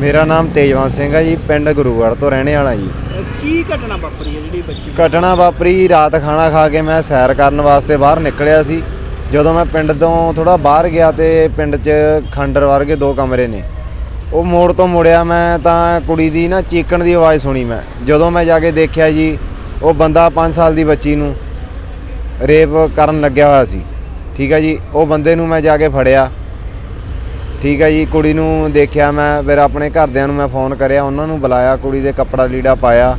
ਮੇਰਾ ਨਾਮ ਤੇਜਵੰਤ ਸਿੰਘ ਹੈ ਜੀ ਪਿੰਡ ਗੁਰੂਗੜ੍ਹ ਤੋਂ ਰਹਿਣੇ ਵਾਲਾ ਜੀ। ਕੀ ਘਟਨਾ ਵਾਪਰੀ ਹੈ ਜਿਹੜੀ ਬੱਚੀ ਘਟਨਾ ਵਾਪਰੀ ਰਾਤ ਖਾਣਾ ਖਾ ਕੇ ਮੈਂ ਸੈਰ ਕਰਨ ਵਾਸਤੇ ਬਾਹਰ ਨਿਕਲਿਆ ਸੀ। ਜਦੋਂ ਮੈਂ ਪਿੰਡ ਤੋਂ ਥੋੜਾ ਬਾਹਰ ਗਿਆ ਤੇ ਪਿੰਡ 'ਚ ਖੰਡਰ ਵਰਗੇ ਦੋ ਕਮਰੇ ਨੇ। ਉਹ ਮੋੜ ਤੋਂ ਮੁੜਿਆ ਮੈਂ ਤਾਂ ਕੁੜੀ ਦੀ ਨਾ ਚੀਕਣ ਦੀ ਆਵਾਜ਼ ਸੁਣੀ ਮੈਂ। ਜਦੋਂ ਮੈਂ ਜਾ ਕੇ ਦੇਖਿਆ ਜੀ ਉਹ ਬੰਦਾ 5 ਸਾਲ ਦੀ ਬੱਚੀ ਨੂੰ ਰੇਪ ਕਰਨ ਲੱਗਿਆ ਹੋਇਆ ਸੀ। ਠੀਕ ਹੈ ਜੀ ਉਹ ਬੰਦੇ ਨੂੰ ਮੈਂ ਜਾ ਕੇ ਫੜਿਆ। ਠੀਕ ਹੈ ਜੀ ਕੁੜੀ ਨੂੰ ਦੇਖਿਆ ਮੈਂ ਫਿਰ ਆਪਣੇ ਘਰਦਿਆਂ ਨੂੰ ਮੈਂ ਫੋਨ ਕਰਿਆ ਉਹਨਾਂ ਨੂੰ ਬੁਲਾਇਆ ਕੁੜੀ ਦੇ ਕੱਪੜਾ ਲੀੜਾ ਪਾਇਆ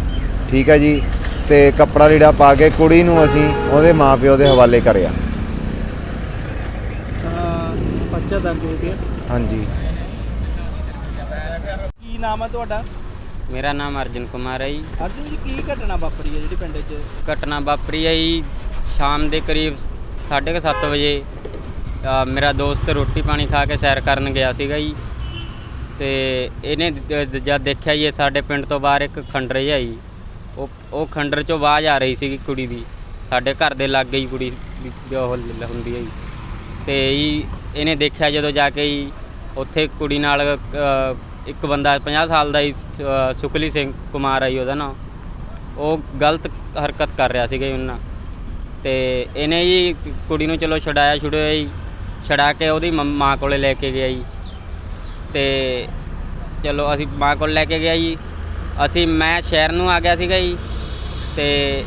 ਠੀਕ ਹੈ ਜੀ। ਤੇ ਕੱਪੜਾ ਲੀੜਾ ਪਾ ਕੇ ਕੁੜੀ ਨੂੰ ਅਸੀਂ ਉਹਦੇ ਮਾਪਿਓ ਦੇ ਹਵਾਲੇ ਕਰਿਆ। ਤਾਂ ਬੱਚਾ ਦਰਜ ਹੋ ਗਿਆ। ਹਾਂਜੀ। ਕੀ ਨਾਮ ਹੈ ਤੁਹਾਡਾ? ਮੇਰਾ ਨਾਮ ਅਰਜਨ ਕੁਮਾਰ ਹੈ ਜੀ। ਅਰਜੁਨ ਜੀ ਕੀ ਘਟਨਾ ਵਾਪਰੀ ਹੈ ਜਿਹੜੀ ਪਿੰਡ 'ਚ? ਘਟਨਾ ਵਾਪਰੀ ਹੈ ਜੀ ਸ਼ਾਮ ਦੇ ਕਰੀਬ 7:30 ਵਜੇ ਅ, ਮੇਰਾ ਦੋਸਤ ਰੋਟੀ ਪਾਣੀ ਖਾ ਕੇ ਸੈਰ ਕਰਨ ਗਿਆ ਸੀਗਾ ਜੀ। ਤੇ ਇਹਨੇ ਦ- ਦ- ਜਦ ਦੇਖਿਆ ਜੀ ਇਹ ਸਾਡੇ ਪਿੰਡ ਤੋਂ ਬਾਹਰ ਇੱਕ ਖੰਡਰ ਜਿਹਾ ਜੀ। ਉਹ ਉਹ ਖੰਡਰ ਚੋਂ ਆਵਾਜ਼ ਆ ਰਹੀ ਸੀਗੀ ਕੁੜੀ ਦੀ। ਸਾਡੇ ਘਰ ਦੇ ਲਾਗੇ ਹੀ ਕੁੜੀ ਦੀ ਜੋ ਉਹ ਲ- ਹੁੰਦੀ ਹੈ ਜੀ। ਤੇ ਜੀ ਇਹਨੇ ਦੇਖਿਆ ਜਦੋਂ ਜਾ ਕੇ ਜੀ ਉੱਥੇ ਕੁੜੀ ਨਾਲ ਅ, ਇੱਕ ਬੰਦਾ 50 ਸਾਲ ਦਾ ਜੀ ਅ, ਸੁਖਲੀ ਸਿੰਘ ਕੁਮਾਰ ਆ ਜੀ ਉਹਦਾ ਨਾਮ। ਉਹ ਗਲਤ ਹਰਕਤ ਕਰ ਰਿਹਾ ਸੀਗਾ ਜੀ ਉਹਨਾਂ ਤੇ ਇਹਨੇ ਜੀ ਕੁੜੀ ਨੂੰ ਚਲੋ ਛਡਾਇਆ ਛੁਡਿਆ ਜੀ। ਛਡਾ ਕੇ ਉਹਦੀ ਮੰਮ- ਮਾਂ ਕੋਲੇ ਲੈ ਕੇ ਗਿਆ ਜੀ। ਤੇ ਚਲੋ ਅਸੀਂ ਮਾਂ ਕੋਲ ਲੈ ਕੇ ਗਿਆ ਜੀ। ਅਸੀਂ ਮੈਂ ਸ਼ਹਿਰ ਨੂੰ ਆ ਗਿਆ ਸੀਗਾ ਜੀ। ਤੇ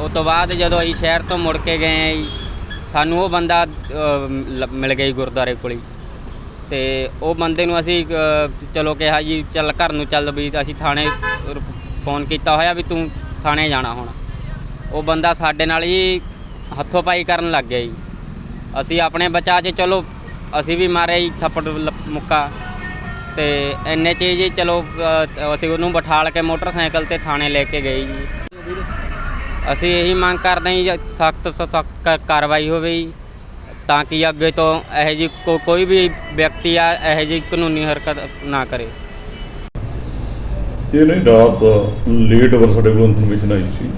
ਉਸ ਤੋਂ ਬਾਅਦ ਜਦੋਂ ਅਸੀਂ ਸ਼ਹਿਰ ਤੋਂ ਮੁੜ ਕੇ ਗਏ ਆ ਜੀ ਸਾਨੂੰ ਉਹ ਬੰਦਾ ਅ, ਲ- ਮਿਲ ਗਿਆ ਜੀ ਗੁਰਦੁਆਰੇ ਕੋਲ ਹੀ। ਤੇ ਉਹ ਬੰਦੇ ਨੂੰ ਅਸੀਂ ਅ, ਚਲੋ ਕਿਹਾ ਜੀ ਚੱਲ ਘਰ ਨੂੰ ਚੱਲ ਵੀ ਅਸੀਂ ਥਾਣੇ ਰ- ਫੋਨ ਕੀਤਾ ਹੋਇਆ ਵੀ ਤੂੰ ਥਾਣੇ ਜਾਣਾ ਹੁਣ। ਉਹ ਬੰਦਾ ਸਾਡੇ ਨਾਲ ਜੀ ਹੱਥੋਂ ਪਾਈ ਕਰਨ ਲੱਗ ਗਿਆ ਜੀ। ਅਸੀਂ ਆਪਣੇ ਬਚਾ 'ਚ ਚਲੋ ਅਸੀਂ ਵੀ ਮਾਰੇ ਜੀ ਥੱਪੜ ਲ- ਮੁੱਕਾ। ਤੇ ਇੰਨੇ 'ਚ ਜੀ ਚਲੋ ਅ, ਅਸੀਂ ਉਹਨੂੰ ਬਿਠਾਲ ਕੇ ਮੋਟਰਸਾਈਕਲ ਤੇ ਥਾਣੇ ਲੈ ਕੇ ਗਏ ਜੀ। ਅਸੀਂ ਇਹੀ ਮੰਗ ਕਰਦੇ ਹਾਂ ਜੀ ਸਖਤ ਸਖਤ ਕਾਰਵਾਈ ਹੋਵੇ ਜੀ ਤਾਂ ਕਿ ਅੱਗੇ ਤੋਂ ਇਹੋ ਜੀ ਕੋਈ ਵੀ ਵਿਅਕਤੀ ਆ ਇਹੋ ਜੀ ਕਾਨੂੰਨੀ ਹਰਕਤ ਨਾ ਕਰੇ। ਇਹ ਨਹੀਂ ਰਾਤ ਲੇਟ ਵਰ ਸਾਡੇ ਕੋਲ ਇਨਫੋਰਮੇਸ਼ਨ ਆਈ ਸੀ।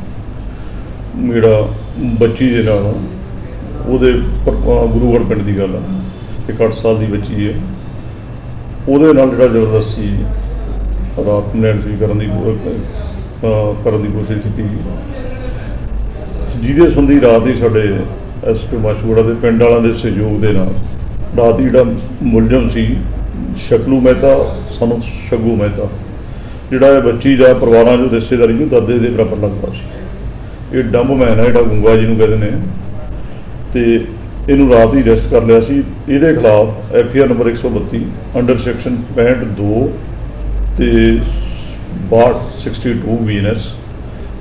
ਮੇਰਾ ਬੱਚੀ ਦੇ ਨਾਲ। ਉਹਦੇ ਪਰ- ਗੁਰੂਗੜ੍ਹ ਪਿੰਡ ਦੀ ਗੱਲ ਆ ਇੱਕ 8 ਸਾਲ ਦੀ ਬੱਚੀ ਹੈ ਉਹਦੇ ਨਾਲ ਜਿਹੜਾ ਜ਼ਬਰਦਸਤੀ ਰਾਤ ਨੂੰ ਨੈਂਸੀ ਕਰਨ ਦੀ ਅਹ ਕਰਨ ਦੀ ਕੋਸ਼ਿਸ਼ ਕੀਤੀ ਜਿਹਦੇ ਸੰਬੰਧੀ ਰਾਤ ਹੀ ਸਾਡੇ ਐਸਪੀ ਮਾਸ਼ੂੜਾ ਦੇ ਪਿੰਡ ਵਾਲਿਆਂ ਦੇ ਸਹਿਯੋਗ ਦੇ ਨਾਲ ਰਾਤ ਹੀ ਜਿਹੜਾ ਮੁਲਜ਼ਮ ਸੀ, ਸ਼ਕਲੂ ਮਹਿਤਾ, ਸਾਨੂੰ ਸ਼ਗੂ ਮਹਿਤਾ, ਜਿਹੜਾ ਇਹ ਬੱਚੀ ਦਾ ਪਰਿਵਾਰਾਂ ਜੋ ਰਿਸ਼ਤੇਦਾਰੀ ਨੂੰ ਦਾਦੇ ਦੇ ਬਰਾਬਰ ਲੱਗਦਾ ਸੀ। ਇਹ ਡੰਬ ਮੈਨ ਹੈ ਜਿਹੜਾ ਗੁੰਗਾ ਜੀ ਨੂੰ ਕਹਿੰਦੇ ਨੇ। ਤੇ ਇਹਨੂੰ ਰਾਤ ਹੀ ਅਰੈਸਟ ਕਰ ਲਿਆ ਸੀ। ਇਹਦੇ ਖਿਲਾਫ F R number 132 under section 62 ਤੇ 62 ਬੀਐਨਐਸ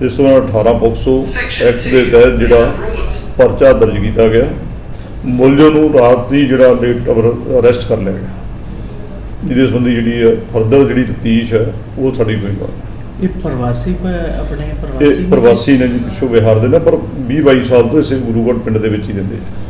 ਇਸ ਤੋਂ ਬਾਅਦ 18 ਪੋਕਸੋ ਐਕਟ ਦੇ ਤਹਿਤ ਜਿਹੜਾ ਪਰਚਾ ਦਰਜ ਕੀਤਾ ਗਿਆ ਮੁਲਜ਼ਮ ਨੂੰ ਰਾਤ ਹੀ ਜਿਹੜਾ ਲੇਟ ਅਰੈਸਟ ਕਰ ਲਿਆ ਗਿਆ। ਜਿਹਦੇ ਸੰਬੰਧੀ ਜਿਹੜੀ ਫਰਦਰ ਜਿਹੜੀ ਤਫਤੀਸ਼ ਹੈ ਉਹ ਸਾਡੀ ਹੋਏਗਾ ਇਹ ਪ੍ਰਵਾਸੀ ਪ- ਆਪਣੇ ਪ੍ਰਵਾਸੀ ਇਹ ਪ੍ਰਵਾਸੀ ਨੇ ਜੀ ਪਿੱਛੋਂ ਬਿਹਾਰ ਦੇ ਨੇ ਪਰ 20 22 ਸਾਲ ਤੋਂ ਇਸੇ ਗੁਰੂਗੜ੍ਹ ਪਿੰਡ ਦੇ ਵਿੱਚ ਹੀ ਰਹਿੰਦੇ ਆ।